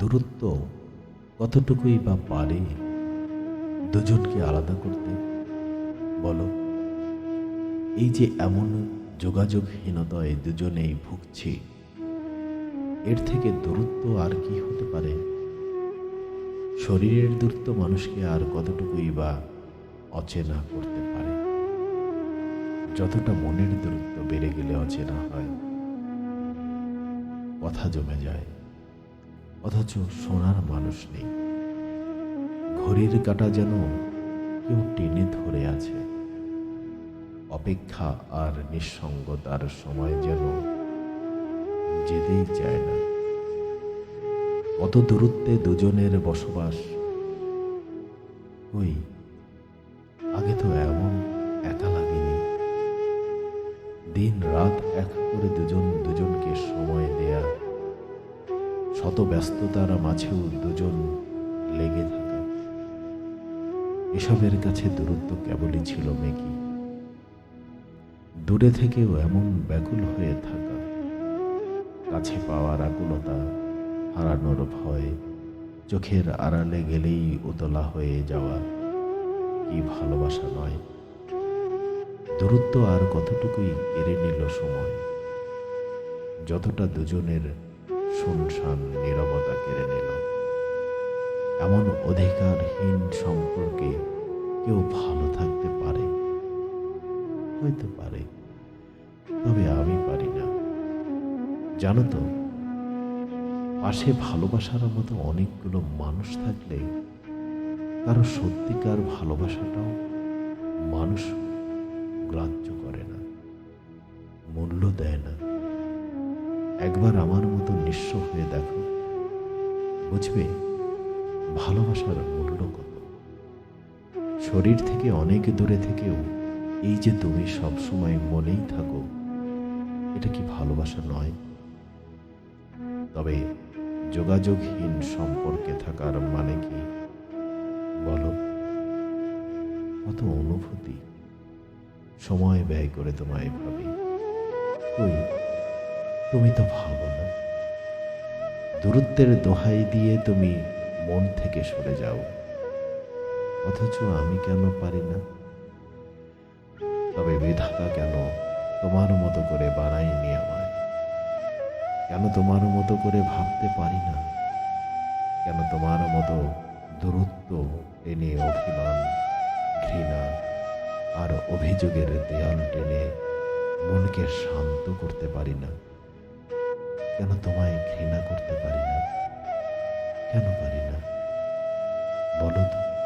দূরত্ব কতটুকুই বা পারে, দুজনকে আলাদা করতে? বলো। এই যে এমন যোগাযোগহীনতায় দুজনেই ভুগছি, এর থেকে দূরত্ব আর কি হতে পারে? শরীরের দূরত্ব মানুষকে আর কতটুকুই বা অচেনা করতে পারে? যতটা মনের দূরত্ব বেড়ে গেলে অচেনা হয়, কথা জমে যায়। অথচ শোনার মানুষ নেই। ঘড়ির কাটা যেন কেউ টেনে ধরে আছে। অপেক্ষা আর নিঃসঙ্গতার সময় যেন যেতেই চায় না। কত দূরত্বে দুজনের বসবাস। ওই, আগে তো এমন একা লাগেনি। দিন রাত এক করে দুজন দুজনকে সময় দেয়া শত ব্যস্ততার মাঝেও দুজন লেগে থাকা। এসবের কাছে দূরত্ব কেবলই ছিল মেকি দূরে থেকেও এমন ব্যাকুল হয়ে থাকা। কাছে পাওয়ার আকুলতা, হারানোর ভয়, চোখের আড়ালে গেলেই উতলা হয়ে যাওয়া কি ভালোবাসা নয়। দূরত্ব আর কতটুকুই কেড়ে নিল সময়? যতটা দুজনের শুনশান নীরবতা কেড়ে নিল। এমন অধিকারহীন সম্পর্কে কেউ ভালো থাকতে পারে? হয়তো পারে, তবে আমি পারি না। জানো তো, পাশে ভালোবাসার মতো অনেকগুলো মানুষ থাকলে কারও সত্যিকার ভালোবাসাটাও মানুষ গ্রাহ্য করে না, মূল্য দেয় না। একবার আমার মতো নিঃস্ব হয়ে দেখো। বুঝবে, ভালোবাসার মূল্য কত। শরীর থেকে অনেক দূরে থেকেও এই যে তুমি সবসময় মনেই থাকো, এটা কি ভালোবাসা নয়? তবে যোগাযোগহীন সম্পর্কে থাকার মানে কি? বলো। কত অনুভূতি। সময় ব্যয় করে তোমায় ভাবি। কই? তুমি তো ভাবো না। দূরত্বের দোহাই দিয়ে তুমি মন থেকে সরে যাও। অথচ আমি কেন পারি না? তবে বিধাতা কেন তোমার মতো করে বানাইনি আমায়? কেন তোমার মতো করে ভাবতে পারি না? কেন তোমার মতো দূরত্ব টেনে অভিমান, ঘৃণা আর অভিযোগের দেয়াল টেনে মনকে শান্ত করতে পারি না? কেন তোমায় ঘৃণা করতে পারি না? কেন পারি না? বলো তো।